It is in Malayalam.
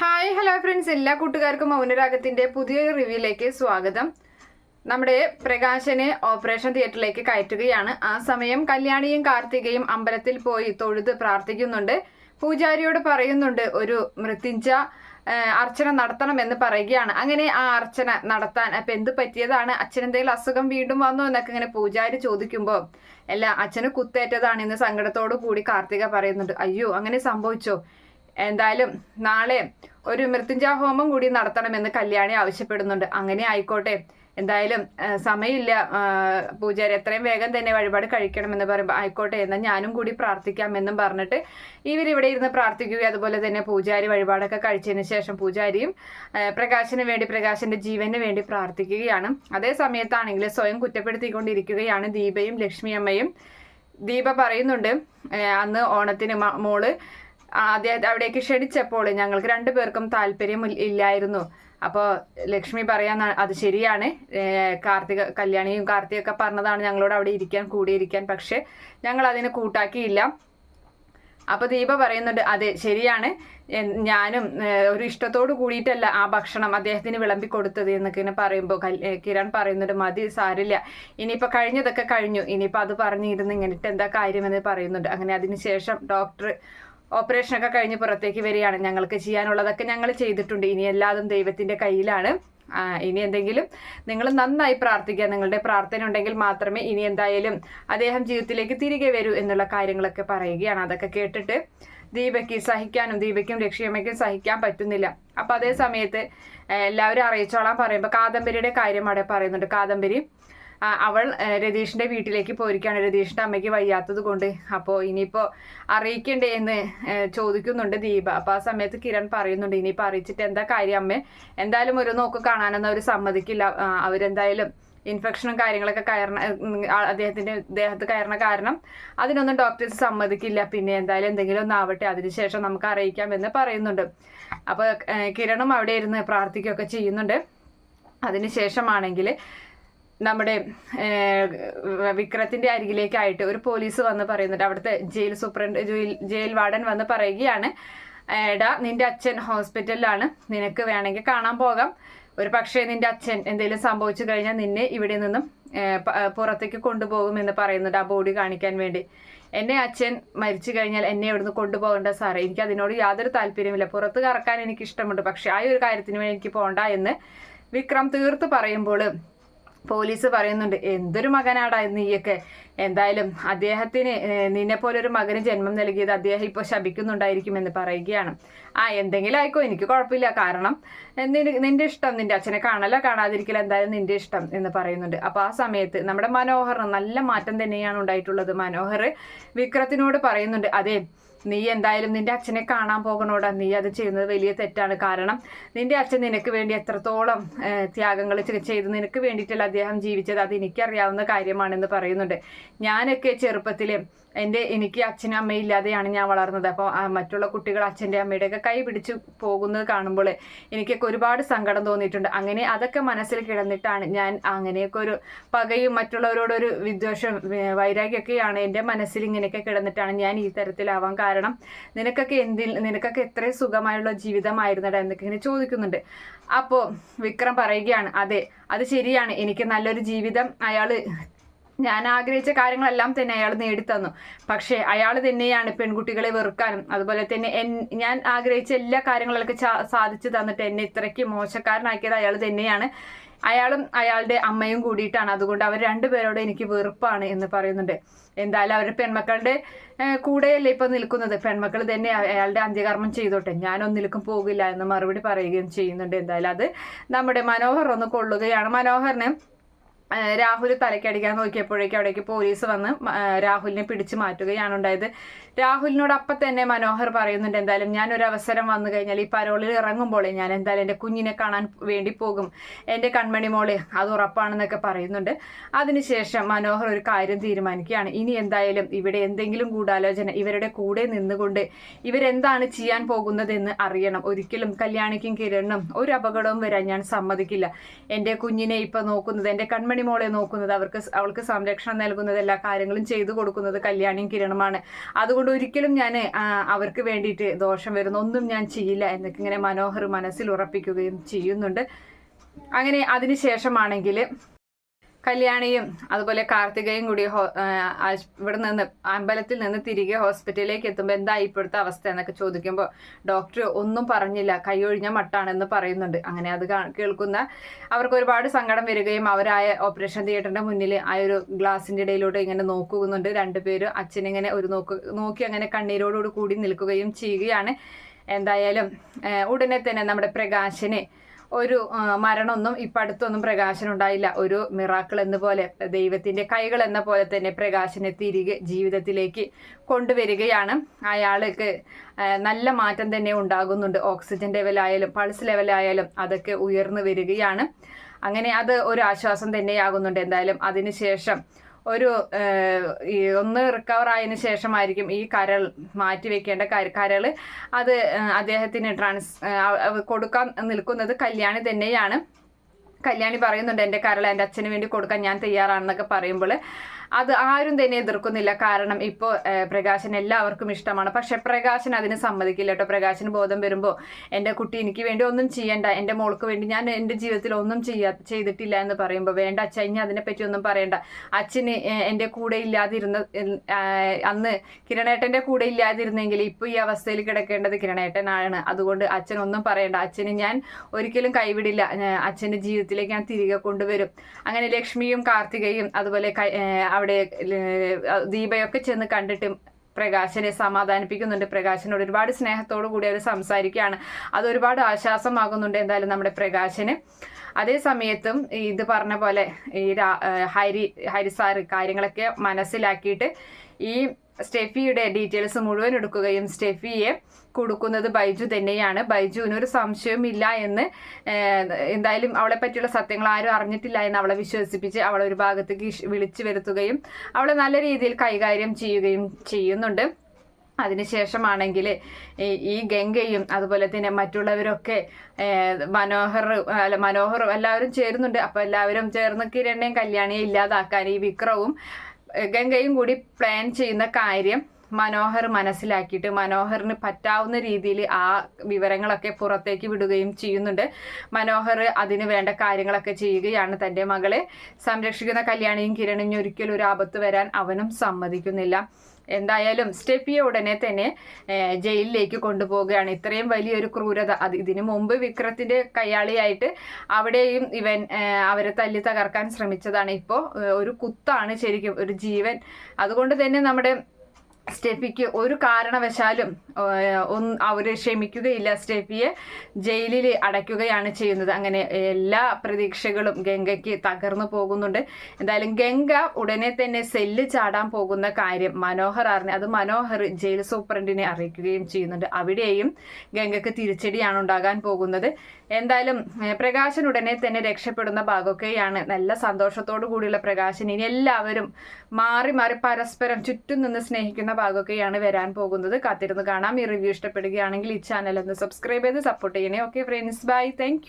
ഹായ് ഹലോ ഫ്രണ്ട്സ് എല്ലാ കൂട്ടുകാർക്കും മൗനരാഗത്തിന്റെ പുതിയ റിവ്യൂയിലേക്ക് സ്വാഗതം. നമ്മുടെ പ്രകാശനെ ഓപ്പറേഷൻ തിയേറ്ററിലേക്ക് കയറ്റുകയാണ്. ആ സമയം കല്യാണിയും കാർത്തികയും അമ്പലത്തിൽ പോയി തൊഴുത് പ്രാർത്ഥിക്കുന്നുണ്ട്. പൂജാരിയോട് പറയുന്നുണ്ട് ഒരു മൃത്യുഞ്ച അർച്ചന നടത്തണം എന്ന് പറയുകയാണ്. അങ്ങനെ ആ അർച്ചന നടത്താൻ അപ്പൊ എന്ത് പറ്റിയതാണ്? അച്ഛനെന്തെങ്കിലും അസുഖം വീണ്ടും വന്നു എന്നൊക്കെ ഇങ്ങനെ പൂജാരി ചോദിക്കുമ്പോൾ അല്ല അച്ഛന് കുത്തേറ്റതാണ് എന്ന് സങ്കടത്തോടു കൂടി കാർത്തിക പറയുന്നുണ്ട്. അയ്യോ അങ്ങനെ സംഭവിച്ചോ? എന്തായാലും നാളെ ഒരു മൃത്യുഞ്ജയ ഹോമം കൂടി നടത്തണമെന്ന് കല്യാണി ആവശ്യപ്പെടുന്നുണ്ട്. അങ്ങനെ ആയിക്കോട്ടെ. എന്തായാലും സമയമില്ല. പൂജാരി എത്രയും വേഗം തന്നെ വഴിപാട് കഴിക്കണമെന്ന് പറയുമ്പോൾ ആയിക്കോട്ടെ എന്നാൽ ഞാനും കൂടി പ്രാർത്ഥിക്കാമെന്നും പറഞ്ഞിട്ട് ഇവരിവിടെ ഇരുന്ന് പ്രാർത്ഥിക്കുകയും അതുപോലെ തന്നെ പൂജാരി വഴിപാടൊക്കെ കഴിച്ചതിന് ശേഷം പൂജാരിയും പ്രകാശിന് വേണ്ടി പ്രകാശിന്റെ ജീവന് വേണ്ടി പ്രാർത്ഥിക്കുകയാണ്. അതേ സമയത്താണെങ്കിൽ സ്വയം കുറ്റപ്പെടുത്തിക്കൊണ്ടിരിക്കുകയാണ് ദീപയും ലക്ഷ്മിയമ്മയും. ദീപ പറയുന്നുണ്ട് അന്ന് ഓണത്തിന് മോൾ ആദ്യം അവിടേക്ക് ക്ഷണിച്ചപ്പോൾ ഞങ്ങൾക്ക് രണ്ടുപേർക്കും താല്പര്യം ഇല്ലായിരുന്നു. അപ്പോൾ ലക്ഷ്മി പറയാൻ അത് ശരിയാണ്. കാർത്തിക കല്യാണിയും കാർത്തികൊക്കെ പറഞ്ഞതാണ് ഞങ്ങളോട് അവിടെ ഇരിക്കാൻ കൂടിയിരിക്കാൻ. പക്ഷെ ഞങ്ങൾ അതിന് കൂട്ടാക്കിയില്ല. അപ്പൊ ദീപ പറയുന്നുണ്ട് അതെ ശരിയാണ്. ഞാനും ഒരു ഇഷ്ടത്തോട് കൂടിയിട്ടല്ല ആ ഭക്ഷണം അദ്ദേഹത്തിന് വിളമ്പി കൊടുത്തത് എന്നൊക്കെ ഇങ്ങനെ പറയുമ്പോൾ കിരൺ പറയുന്നുണ്ട് മതി സാരില്ല. ഇനിയിപ്പോൾ കഴിഞ്ഞതൊക്കെ കഴിഞ്ഞു. ഇനിയിപ്പോൾ അത് പറഞ്ഞിരുന്ന് ഇങ്ങനിട്ട് എന്താ കാര്യമെന്ന് പറയുന്നുണ്ട്. അങ്ങനെ അതിനുശേഷം ഡോക്ടർ ഓപ്പറേഷനൊക്കെ കഴിഞ്ഞ് പുറത്തേക്ക് വരികയാണ്. ഞങ്ങൾക്ക് ചെയ്യാനുള്ളതൊക്കെ ഞങ്ങൾ ചെയ്തിട്ടുണ്ട്. ഇനി എല്ലാതും ദൈവത്തിന്റെ കയ്യിലാണ്. ഇനി എന്തെങ്കിലും നിങ്ങൾ നന്നായി പ്രാർത്ഥിക്കുക. നിങ്ങളുടെ പ്രാർത്ഥന ഉണ്ടെങ്കിൽ മാത്രമേ ഇനി എന്തായാലും അദ്ദേഹം ജീവിതത്തിലേക്ക് തിരികെ വരൂ എന്നുള്ള കാര്യങ്ങളൊക്കെ പറയുകയാണ്. അതൊക്കെ കേട്ടിട്ട് ദീപയ്ക്ക് സഹിക്കാനും ദീപയ്ക്കും ലക്ഷ്യമ്മയ്ക്കും സഹിക്കാൻ പറ്റുന്നില്ല. അപ്പം അതേ സമയത്ത് എല്ലാവരും അറിയിച്ചോളാൻ പറയുമ്പോൾ കാദംബരിയുടെ കാര്യം അവിടെ പറയുന്നുണ്ട്. കാദംബരി അവൾ രതീഷിന്റെ വീട്ടിലേക്ക് പോയിരിക്കുകയാണ്. രതീഷിന്റെ അമ്മയ്ക്ക് വയ്യാത്തത് കൊണ്ട്. അപ്പോൾ ഇനിയിപ്പോൾ അറിയിക്കണ്ടേ എന്ന് ചോദിക്കുന്നുണ്ട് ദീപ. അപ്പോൾ ആ സമയത്ത് കിരൺ പറയുന്നുണ്ട് ഇനിയിപ്പോൾ അറിയിച്ചിട്ട് എന്താ കാര്യം അമ്മ? എന്തായാലും ഒരു നോക്ക് കാണാനൊന്നും അവർ സമ്മതിക്കില്ല. അവരെന്തായാലും ഇൻഫെക്ഷനും കാര്യങ്ങളൊക്കെ കയറണ അദ്ദേഹത്തിന്റെ ദേഹത്ത് കയറണ കാരണം അതിനൊന്നും ഡോക്ടേഴ്സ് സമ്മതിക്കില്ല. പിന്നെ എന്തായാലും എന്തെങ്കിലും ഒന്ന് ആവട്ടെ. അതിനുശേഷം നമുക്ക് അറിയിക്കാം എന്ന് പറയുന്നുണ്ട്. അപ്പോൾ കിരണും അവിടെ ഇരുന്ന് പ്രാർത്ഥിക്കുകയൊക്കെ ചെയ്യുന്നുണ്ട്. അതിനുശേഷമാണെങ്കിൽ നമ്മുടെ വിക്രത്തിന്റെ അരികിലേക്കായിട്ട് ഒരു പോലീസ് വന്ന് പറയുന്നുണ്ട്. അവിടുത്തെ ജയിൽ സൂപ്രണ്ട് ജയിൽ വാർഡൻ വന്ന് പറയുകയാണ്. എടാ നിന്റെ അച്ഛൻ ഹോസ്പിറ്റലിലാണ്. നിനക്ക് വേണമെങ്കിൽ കാണാൻ പോകാം. ഒരു പക്ഷേ നിന്റെ അച്ഛൻ എന്തെങ്കിലും സംഭവിച്ചു കഴിഞ്ഞാൽ നിന്നെ ഇവിടെ നിന്നും പുറത്തേക്ക് കൊണ്ടുപോകുമെന്ന് പറയുന്നുണ്ട് ആ ബോഡി കാണിക്കാൻ വേണ്ടി. എന്നെ അച്ഛൻ മരിച്ചു കഴിഞ്ഞാൽ എന്നെ ഇവിടുന്ന് കൊണ്ടുപോകേണ്ട സാറേ. എനിക്ക് അതിനോട് യാതൊരു താല്പര്യമില്ല പുറത്ത് കറക്കാൻ എനിക്ക് ഇഷ്ടമുണ്ട് പക്ഷെ ആ ഒരു കാര്യത്തിന് വേണ്ടി എനിക്ക് പോകണ്ട എന്ന് വിക്രം തീർത്ത് പറയുമ്പോൾ പോലീസ് പറയുന്നുണ്ട് എന്തൊരു മകനാടാ നീയൊക്കെ എന്തായാലും അദ്ദേഹത്തിന് നിന്നെ പോലെ ഒരു മകന് ജന്മം നൽകിയത് അദ്ദേഹം ഇപ്പോൾ ശപിക്കുന്നുണ്ടായിരിക്കുമെന്ന് പറയുകയാണ്. ആ എന്തെങ്കിലും ആയിക്കോ എനിക്ക് കുഴപ്പമില്ല. കാരണം നിന്റെ ഇഷ്ടം നിന്റെ അച്ഛനെ കാണല കാണാതിരിക്കില്ല എന്തായാലും നിന്റെ ഇഷ്ടം എന്ന് പറയുന്നുണ്ട്. അപ്പോൾ ആ സമയത്ത് നമ്മുടെ മനോഹർ നല്ല മാറ്റം തന്നെയാണ് ഉണ്ടായിട്ടുള്ളത്. മനോഹർ വിക്രത്തിനോട് പറയുന്നുണ്ട് അതെ നീ എന്തായാലും നിന്റെ അച്ഛനെ കാണാൻ പോകണോടാ. നീ അത് ചെയ്യുന്നത് വലിയ തെറ്റാണ്. കാരണം നിന്റെ അച്ഛൻ നിനക്ക് വേണ്ടി എത്രത്തോളം ത്യാഗങ്ങൾ ചെയ്ത് നിനക്ക് വേണ്ടിയിട്ടല്ല അദ്ദേഹം ജീവിച്ചത്? അത് എനിക്കറിയാവുന്ന കാര്യമാണെന്ന് പറയുന്നുണ്ട്. ഞാനൊക്കെ ചെറുപ്പത്തിൽ എന്റെ എനിക്ക് അച്ഛനും അമ്മയും ഇല്ലാതെയാണ് ഞാൻ വളർന്നത്. അപ്പോൾ മറ്റുള്ള കുട്ടികൾ അച്ഛന്റെ അമ്മയുടെ ഒക്കെ കൈ പിടിച്ച് പോകുന്നത് കാണുമ്പോൾ എനിക്കൊക്കെ ഒരുപാട് സങ്കടം തോന്നിയിട്ടുണ്ട്. അങ്ങനെ അതൊക്കെ മനസ്സിൽ കിടന്നിട്ടാണ് ഞാൻ അങ്ങനെയൊക്കെ ഒരു പകയും മറ്റുള്ളവരോടൊരു വിദ്വേഷം വൈരാഗ്യമൊക്കെയാണ് എന്റെ മനസ്സിൽ ഇങ്ങനെയൊക്കെ കിടന്നിട്ടാണ് ഞാൻ ഈ തരത്തിലാവാൻ കാരണം. നിനക്കൊക്കെ എന്തിൽ നിനക്കൊക്കെ എത്ര സുഖമായുള്ള ജീവിതമായിരുന്നടാ എന്നൊക്കെ ഇങ്ങനെ ചോദിക്കുന്നുണ്ട്. അപ്പോൾ വിക്രം പറയുകയാണ് അതെ അത് ശരിയാണ്. എനിക്ക് നല്ലൊരു ജീവിതം അയാൾ ഞാൻ ആഗ്രഹിച്ച കാര്യങ്ങളെല്ലാം തന്നെ അയാൾ നേടിത്തന്നു. പക്ഷേ അയാൾ തന്നെയാണ് പെൺകുട്ടികളെ വെറുക്കാനും അതുപോലെ തന്നെ എൻ ഞാൻ ആഗ്രഹിച്ച എല്ലാ കാര്യങ്ങളൊക്കെ സാധിച്ചു തന്നിട്ട് എന്നെ ഇത്രയ്ക്ക് മോശക്കാരനാക്കിയത് അയാൾ തന്നെയാണ്. അയാളും അയാളുടെ അമ്മയും കൂടിയിട്ടാണ്. അതുകൊണ്ട് അവർ രണ്ടുപേരോട് എനിക്ക് വെറുപ്പാണ് എന്ന് പറയുന്നുണ്ട്. എന്തായാലും അവരുടെ പെൺമക്കളുടെ കൂടെയല്ലേ ഇപ്പൊ നിൽക്കുന്നത്. പെൺമക്കൾ തന്നെ അയാളുടെ അന്ത്യകർമ്മം ചെയ്തോട്ടെ. ഞാനൊന്നിലേക്കും പോകില്ല എന്ന് മറുപടി പറയുകയും ചെയ്യുന്നുണ്ട്. എന്തായാലും അത് നമ്മുടെ മനോഹർ ഒന്ന് കൊള്ളുകയാണ്. മനോഹറിന് രാഹുൽ തലക്കടിക്കാൻ നോക്കിയപ്പോഴേക്കും അവിടേക്ക് പോലീസ് വന്ന് രാഹുലിനെ പിടിച്ചു മാറ്റുകയാണ് ഉണ്ടായത്. രാഹുലിനോട് അപ്പം തന്നെ മനോഹർ പറയുന്നുണ്ട് എന്തായാലും ഞാൻ ഒരു അവസരം വന്നു കഴിഞ്ഞാൽ ഈ പരോളിൽ ഇറങ്ങുമ്പോൾ ഞാൻ എന്തായാലും എന്റെ കുഞ്ഞിനെ കാണാൻ വേണ്ടി പോകും. എന്റെ കൺമണി മോളെ അത് ഉറപ്പാണെന്നൊക്കെ പറയുന്നുണ്ട്. അതിനുശേഷം മനോഹർ ഒരു കാര്യം തീരുമാനിക്കുകയാണ്. ഇനി എന്തായാലും ഇവിടെ എന്തെങ്കിലും ഗൂഢാലോചന ഇവരുടെ കൂടെ നിന്നുകൊണ്ട് ഇവരെന്താണ് ചെയ്യാൻ പോകുന്നതെന്ന് അറിയണം. ഒരിക്കലും കല്യാണിക്കും കിരണിനും ഒരു അപകടവും വരാൻ ഞാൻ സമ്മതിക്കില്ല. എന്റെ കുഞ്ഞിനെ ഇപ്പം നോക്കുന്നത് എന്റെ കൺമണി കല്യാണി മോളെ നോക്കുന്നത് അവർക്ക് അവൾക്ക് സംരക്ഷണം നൽകുന്നത് എല്ലാ കാര്യങ്ങളും ചെയ്തു കൊടുക്കുന്നത് കല്യാണിയും കിരണമാണ്. അതുകൊണ്ട് ഒരിക്കലും ഞാൻ അവർക്ക് വേണ്ടിയിട്ട് ദോഷം വരുന്ന ഒന്നും ഞാൻ ചെയ്യില്ല എന്നൊക്കെ ഇങ്ങനെ മനോഹർ മനസ്സിൽ ഉറപ്പിക്കുകയും ചെയ്യുന്നുണ്ട്. അങ്ങനെ അതിനുശേഷമാണെങ്കിൽ കല്യാണിയും അതുപോലെ കാർത്തികയും കൂടി ഇവിടെ നിന്ന് അമ്പലത്തിൽ നിന്ന് തിരികെ ഹോസ്പിറ്റലിലേക്ക് എത്തുമ്പോൾ എന്താ ഇപ്പോഴത്തെ അവസ്ഥ എന്നൊക്കെ ചോദിക്കുമ്പോൾ ഡോക്ടർ ഒന്നും പറഞ്ഞില്ല കൈയൊഴിഞ്ഞ മട്ടാണെന്ന് പറയുന്നുണ്ട്. അങ്ങനെ അത് കേൾക്കുന്ന അവർക്ക് ഒരുപാട് സങ്കടം വരികയും അവരായ ഓപ്പറേഷൻ തിയേറ്ററിന്റെ മുന്നിൽ ആ ഒരു ഗ്ലാസിന്റെ ഇടയിലൂടെ ഇങ്ങനെ നോക്കുന്നുണ്ട്. രണ്ടുപേരും അച്ഛനിങ്ങനെ ഒരു നോക്ക് നോക്കി അങ്ങനെ കണ്ണീരോടുകൂടി നിൽക്കുകയും ചെയ്യുകയാണ്. എന്തായാലും ഉടനെ തന്നെ നമ്മുടെ പ്രകാശന് ഒരു മരണമൊന്നും ഇപ്പം അടുത്തൊന്നും പ്രകാശനം ഉണ്ടായില്ല. ഒരു മിറാക്കിൾ എന്ന പോലെ ദൈവത്തിന്റെ കൈകൾ എന്ന പോലെ തന്നെ പ്രകാശനെ തിരികെ ജീവിതത്തിലേക്ക് കൊണ്ടുവരികയാണ്. അയാൾക്ക് നല്ല മാറ്റം തന്നെ ഉണ്ടാകുന്നുണ്ട്. ഓക്സിജൻ ലെവലായാലും പൾസ് ലെവലായാലും അതൊക്കെ ഉയർന്നു വരികയാണ്. അങ്ങനെ അത് ഒരു ആശ്വാസം തന്നെയാകുന്നുണ്ട്. എന്തായാലും അതിനുശേഷം ഒരു ഒന്ന് റിക്കവർ ആയതിനു ശേഷമായിരിക്കും ഈ കരൾ മാറ്റി വെക്കേണ്ട കരൾ. അത് അദ്ദേഹത്തിന് ട്രാൻസ് കൊടുക്കാൻ നിൽക്കുന്നത് കല്യാണി തന്നെയാണ്. കല്യാണി പറയുന്നുണ്ട് എന്റെ കരൾ എന്റെ അച്ഛന് വേണ്ടി കൊടുക്കാൻ ഞാൻ തയ്യാറാണെന്നൊക്കെ പറയുമ്പോൾ അത് ആരും തന്നെ എതിർക്കുന്നില്ല. കാരണം ഇപ്പോൾ പ്രകാശൻ എല്ലാവർക്കും ഇഷ്ടമാണ്. പക്ഷെ പ്രകാശൻ അതിന് സമ്മതിക്കില്ല കേട്ടോ. പ്രകാശന് ബോധം വരുമ്പോൾ എന്റെ കുട്ടി എനിക്ക് വേണ്ടി ഒന്നും ചെയ്യണ്ട. എന്റെ മോൾക്ക് വേണ്ടി ഞാൻ എന്റെ ജീവിതത്തിൽ ഒന്നും ചെയ്യാ ചെയ്തിട്ടില്ല എന്ന് പറയുമ്പോൾ വേണ്ട അച്ഛ ഇനി അതിനെപ്പറ്റി ഒന്നും പറയണ്ട. അച്ഛന് എന്റെ കൂടെ ഇല്ലാതിരുന്ന അന്ന് കിരണേട്ടന്റെ കൂടെ ഇല്ലാതിരുന്നെങ്കിൽ ഇപ്പോൾ ഈ അവസ്ഥയിൽ കിടക്കേണ്ടത് കിരണേട്ടനാണ്. അതുകൊണ്ട് അച്ഛൻ ഒന്നും പറയണ്ട. അച്ഛന് ഞാൻ ഒരിക്കലും കൈവിടില്ല. അച്ഛന്റെ ജീവിതത്തിലേക്ക് ഞാൻ തിരികെ കൊണ്ടുവരും. അങ്ങനെ ലക്ഷ്മിയും കാർത്തികയും അതുപോലെ അവിടെ ദീപയൊക്കെ ചെന്ന് കണ്ടിട്ട് പ്രകാശനെ സമാധാനിപ്പിക്കുന്നുണ്ട്. പ്രകാശനോട് ഒരുപാട് സ്നേഹത്തോടു കൂടി അവർ സംസാരിക്കുകയാണ്. അത് ഒരുപാട് ആശ്വാസമാകുന്നുണ്ട് എന്തായാലും നമ്മുടെ പ്രകാശന്. അതേ സമയത്തും ഇത് പറഞ്ഞ പോലെ ഈ ഹരി ഹരി കാര്യങ്ങളൊക്കെ മനസ്സിലാക്കിയിട്ട് ഈ സ്റ്റെഫിയുടെ ഡീറ്റെയിൽസ് മുഴുവൻ എടുക്കുകയും സ്റ്റെഫിയെ കൊടുക്കുന്നത് ബൈജു തന്നെയാണ്. ബൈജുവിന് ഒരു സംശയവും ഇല്ല എന്ന് എന്തായാലും അവളെ പറ്റിയുള്ള സത്യങ്ങൾ ആരും അറിഞ്ഞിട്ടില്ല എന്ന് അവളെ വിശ്വസിപ്പിച്ച് അവളെ ഒരു ഭാഗത്തേക്ക് വിളിച്ചു വരുത്തുകയും അവളെ നല്ല രീതിയിൽ കൈകാര്യം ചെയ്യുകയും ചെയ്യുന്നുണ്ട്. അതിനുശേഷമാണെങ്കിൽ ഈ ഗംഗയും അതുപോലെ തന്നെ മറ്റുള്ളവരൊക്കെ മനോഹർ അല്ല മനോഹറും എല്ലാവരും ചേരുന്നുണ്ട്. അപ്പോൾ എല്ലാവരും ചേർന്ന് കിരണ്ണയും കല്യാണിയെ ഇല്ലാതാക്കാൻ ഈ വിക്രവും ഗംഗയും കൂടി പ്ലാൻ ചെയ്യുന്ന കാര്യം മനോഹർ മനസ്സിലാക്കിയിട്ട് മനോഹറിന് പറ്റാവുന്ന രീതിയിൽ ആ വിവരങ്ങളൊക്കെ പുറത്തേക്ക് വിടുകയും ചെയ്യുന്നുണ്ട്. മനോഹർ അതിന് വേണ്ട കാര്യങ്ങളൊക്കെ ചെയ്യുകയാണ് തന്റെ മകളെ. സംരക്ഷിക്കുന്ന കല്യാണിയും കിരണിനും ഒരിക്കലും ഒരു ആപത്ത് വരാൻ അവനും സമ്മതിക്കുന്നില്ല. എന്തായാലും സ്റ്റെപ്പിയെ ഉടനെ തന്നെ ജയിലിലേക്ക് കൊണ്ടുപോവുകയാണ്. ഇത്രയും വലിയൊരു ക്രൂരത. അത് ഇതിനു മുമ്പ് വിക്രത്തിന്റെ കയ്യാളിയായിട്ട് അവിടെയും ഇവൻ അവരെ തല്ലി തകർക്കാൻ ശ്രമിച്ചതാണ്. ഇപ്പോൾ ഒരു കുത്താണ് ശരിക്കും ഒരു ജീവൻ. അതുകൊണ്ട് തന്നെ നമ്മുടെ സ്റ്റെഫിക്ക് ഒരു കാരണവശാലും അവർ ക്ഷമിക്കുകയില്ല. സ്റ്റെഫിയെ ജയിലിൽ അടയ്ക്കുകയാണ് ചെയ്യുന്നത്. അങ്ങനെ എല്ലാ പ്രതീക്ഷകളും ഗംഗയ്ക്ക് തകർന്നു പോകുന്നുണ്ട്. എന്തായാലും ഗംഗ ഉടനെ തന്നെ സെല്ല് ചാടാൻ പോകുന്ന കാര്യം മനോഹർ അറിഞ്ഞ് അത് മനോഹർ ജയിൽ സൂപ്രണ്ടിനെ അറിയിക്കുകയും ചെയ്യുന്നുണ്ട്. അവിടെയും ഗംഗയ്ക്ക് തിരിച്ചടിയാണ് ഉണ്ടാകാൻ പോകുന്നത്. എന്തായാലും പ്രകാശൻ ഉടനെ തന്നെ രക്ഷപ്പെടുന്ന ഭാഗമൊക്കെയാണ്. നല്ല സന്തോഷത്തോടു കൂടിയുള്ള പ്രകാശൻ. ഇനി എല്ലാവരും മാറി മാറി പരസ്പരം ചുറ്റും നിന്ന് സ്നേഹിക്കുന്ന ഭാഗമൊക്കെയാണ് വരാൻ പോകുന്നത്. കാത്തിരുന്ന് കാണാം. ഈ റിവ്യൂ ഇഷ്ടപ്പെടുകയാണെങ്കിൽ ഈ ചാനൽ ഒന്ന് സബ്സ്ക്രൈബ് ചെയ്ത് സപ്പോർട്ട് ചെയ്യണേ. Okay friends bye thank